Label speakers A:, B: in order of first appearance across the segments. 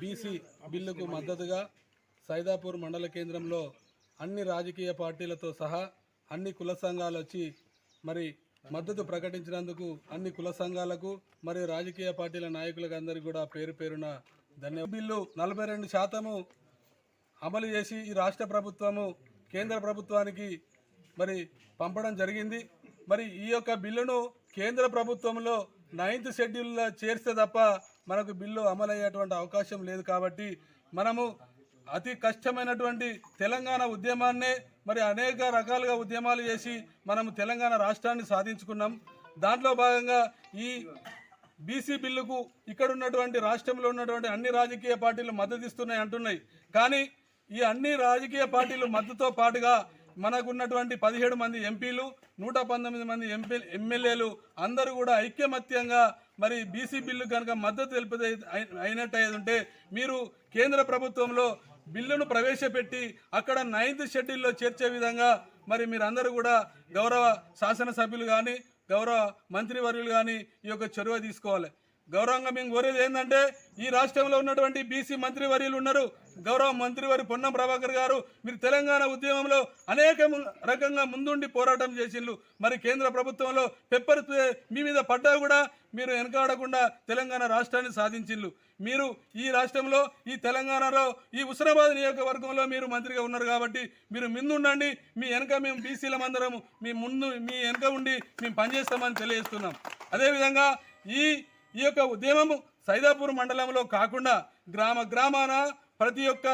A: BC బిల్లుకు మద్దతుగా సైదాపూర్ మండల కేంద్రంలో అన్ని రాజకీయ పార్టీలతో సహా అన్ని కుల సంఘాలు వచ్చి మరి మద్దతు ప్రకటించినందుకు అన్ని కుల సంఘాలకు మరియు రాజకీయ పార్టీల నాయకులకు అందరికీ కూడా పేరు పేరున ధన్యవాదాలు. బిల్లు నలభై రెండు శాతము అమలు చేసి ఈ రాష్ట్ర ప్రభుత్వము కేంద్ర ప్రభుత్వానికి మరి పంపడం జరిగింది. మరి ఈ యొక్క బిల్లును కేంద్ర ప్రభుత్వంలో నైన్త్ షెడ్యూల్లో చేరిస్తే తప్ప మనకు బిల్లు అమలయ్యేటువంటి అవకాశం లేదు కాబట్టి మనము అతి కష్టమైనటువంటి తెలంగాణ ఉద్యమాన్నే మరి అనేక రకాలుగా ఉద్యమాలు చేసి మనం తెలంగాణ రాష్ట్రాన్ని సాధించుకున్నాం. దాంట్లో భాగంగా ఈ బీసీ బిల్లుకు ఇక్కడ ఉన్నటువంటి రాష్ట్రంలో ఉన్నటువంటి అన్ని రాజకీయ పార్టీలు మద్దతు ఇస్తున్నాయి అంటున్నాయి. కానీ ఈ అన్ని రాజకీయ పార్టీలు మద్దతుతో పాటుగా మనకున్నటువంటి పదిహేడు మంది ఎంపీలు నూట పంతొమ్మిది మంది ఎంపీ ఎమ్మెల్యేలు అందరూ కూడా ఐక్యమత్యంగా మరి బీసీ బిల్లు కనుక మద్దతు తెలిపితే అయినట్టయితే ఉంటే మీరు కేంద్ర ప్రభుత్వంలో బిల్లును ప్రవేశపెట్టి అక్కడ నైన్త్ షెడ్యూల్లో చేర్చే విధంగా మరి మీరందరూ కూడా గౌరవ శాసనసభ్యులు కానీ గౌరవ మంత్రివర్యులు కానీ ఈ యొక్క చొరవ తీసుకోవాలి. గౌరవంగా మేము కోరేది ఏంటంటే ఈ రాష్ట్రంలో ఉన్నటువంటి బీసీ మంత్రివర్యులు ఉన్నారు. గౌరవ మంత్రివారి పొన్నం ప్రభాకర్ గారు మీరు తెలంగాణ ఉద్యమంలో అనేక రకంగా ముందుండి పోరాటం చేసిండ్రు. మరి కేంద్ర ప్రభుత్వంలో పెప్పర్ మీ మీద పడ్డా కూడా మీరు వెనకాడకుండా తెలంగాణ రాష్ట్రాన్ని సాధించిండ్రు. మీరు ఈ రాష్ట్రంలో ఈ తెలంగాణలో ఈ హుస్నాబాద్ నియోజకవర్గంలో మీరు మంత్రిగా ఉన్నారు కాబట్టి మీరు ముందుండండి. మీ వెనక మేము బీసీలం అందరం మీ ముందు మీ వెనక ఉండి మేము పనిచేస్తామని తెలియజేస్తున్నాం. అదేవిధంగా ఈ ఈ యొక్క ఉద్యమము సైదాపూర్ మండలంలో కాకుండా గ్రామ గ్రామాన ప్రతి ఒక్క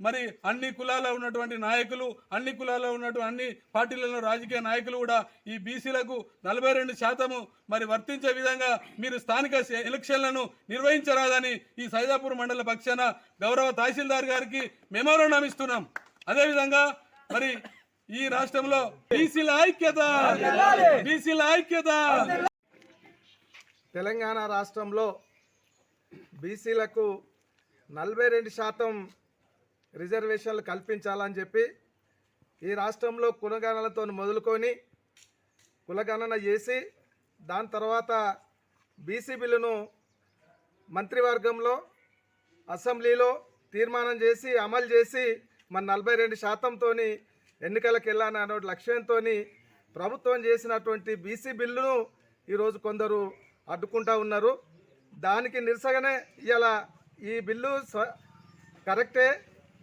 A: మరి అన్ని కులాల్లో ఉన్నటువంటి నాయకులు అన్ని కులాల్లో ఉన్నటువంటి అన్ని పార్టీలలో రాజకీయ నాయకులు కూడా ఈ బీసీలకు నలభై రెండు శాతము మరి వర్తించే విధంగా మీరు స్థానిక ఎలక్షన్లను నిర్వహించరాదని ఈ సైదాపూర్ మండల పక్షాన గౌరవ తహసీల్దార్ గారికి మెమోరాండం ఇస్తున్నాం. అదేవిధంగా మరి ఈ రాష్ట్రంలో బీసీల ఐక్యత బీసీల ఐక్యత
B: తెలంగాణ రాష్ట్రంలో బీసీలకు నలభై రెండు శాతం రిజర్వేషన్లు కల్పించాలని చెప్పి ఈ రాష్ట్రంలో కులగణనలతో మొదలుకొని కులగణన చేసి దాని తర్వాత బీసీ బిల్లును మంత్రివర్గంలో అసెంబ్లీలో తీర్మానం చేసి అమలు చేసి మన నలభై రెండు శాతంతో ఎన్నికలకు వెళ్ళాలనే లక్ష్యంతో ప్రభుత్వం చేసినటువంటి బీసీ బిల్లును ఈరోజు కొందరు అడ్డుకుంటా ఉన్నారు. దానికి నిరసగానే ఇలా ఈ బిల్లు కరెక్టే.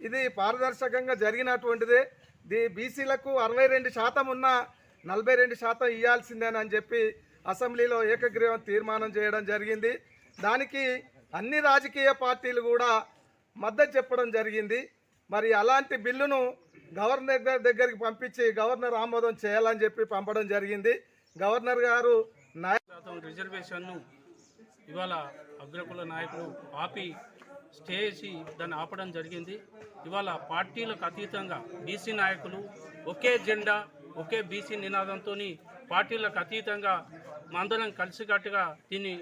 B: ఇది పారదర్శకంగా జరిగినటువంటిదే. ది బీసీలకు అరవై రెండు శాతం ఉన్న నలభై రెండు శాతం ఇవ్వాల్సిందేనని చెప్పి అసెంబ్లీలో ఏకగ్రీవం తీర్మానం చేయడం జరిగింది. దానికి అన్ని రాజకీయ పార్టీలు కూడా మద్దతు చెప్పడం జరిగింది. మరి అలాంటి బిల్లును గవర్నర్ దగ్గరికి పంపించి గవర్నర్ ఆమోదం చేయాలని చెప్పి పంపడం జరిగింది. గవర్నర్ గారు
C: శాతం రిజర్వేషన్ను ఇవాళ అగ్రకుల నాయకులు ఆపి స్టే చేసి దాన్ని ఆపడం జరిగింది. ఇవాళ పార్టీలకు అతీతంగా బీసీ నాయకులు ఒకే జెండా ఒకే బీసీ నినాదంతో పార్టీలకు అతీతంగా మందరం కలిసికట్టుగా దీన్ని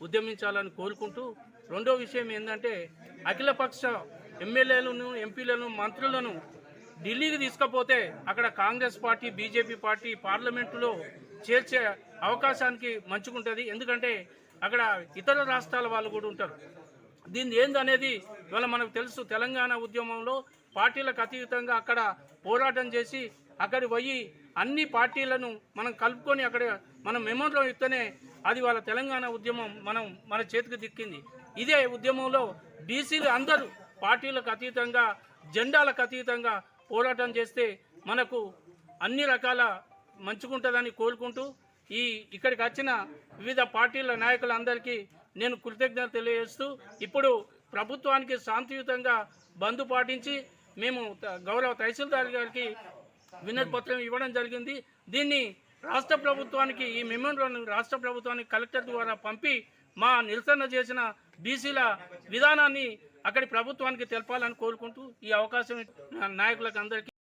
C: ఉద్యమించాలని కోరుకుంటూ రెండో విషయం ఏంటంటే అఖిలపక్ష ఎమ్మెల్యేలను ఎంపీలను మంత్రులను ఢిల్లీకి తీసుకపోతే అక్కడ కాంగ్రెస్ పార్టీ బీజేపీ పార్టీ పార్లమెంటులో చేర్చే అవకాశానికి మంచుకుంటుంది. ఎందుకంటే అక్కడ ఇతర రాష్ట్రాల వాళ్ళు కూడా ఉంటారు. దీన్ని ఏందనేది ఇవాళ మనకు తెలుసు. తెలంగాణ ఉద్యమంలో పార్టీలకు అతీతంగా అక్కడ పోరాటం చేసి అక్కడ పోయి అన్ని పార్టీలను మనం కలుపుకొని అక్కడ మనం మెమోలో ఇస్తేనే అది వాళ్ళ తెలంగాణ ఉద్యమం మనం మన చేతికి దిక్కింది. ఇదే ఉద్యమంలో బీసీలు అందరూ పార్టీలకు అతీతంగా జెండాలకు అతీతంగా పోరాటం చేస్తే మనకు అన్ని రకాల మంచుకుంటుందని కోరుకుంటూ ఈ ఇక్కడికి వచ్చిన వివిధ పార్టీల నాయకులందరికీ నేను కృతజ్ఞత తెలియజేస్తూ ఇప్పుడు ప్రభుత్వానికి శాంతియుతంగా బంధు పాటించి మేము త- గౌరవ తహసీల్దార్ గారికి వినతి పత్రం ఇవ్వడం జరిగింది. దీన్ని రాష్ట్ర ప్రభుత్వానికి ఈ మెమోరాన్ని రాష్ట్ర ప్రభుత్వానికి కలెక్టర్ ద్వారా పంపి మా నిరసన చేసిన బీసీల విధానాన్ని అక్కడి ప్రభుత్వానికి తెలపాలని కోరుకుంటూ ఈ అవకాశం నాయకులకు అందరికీ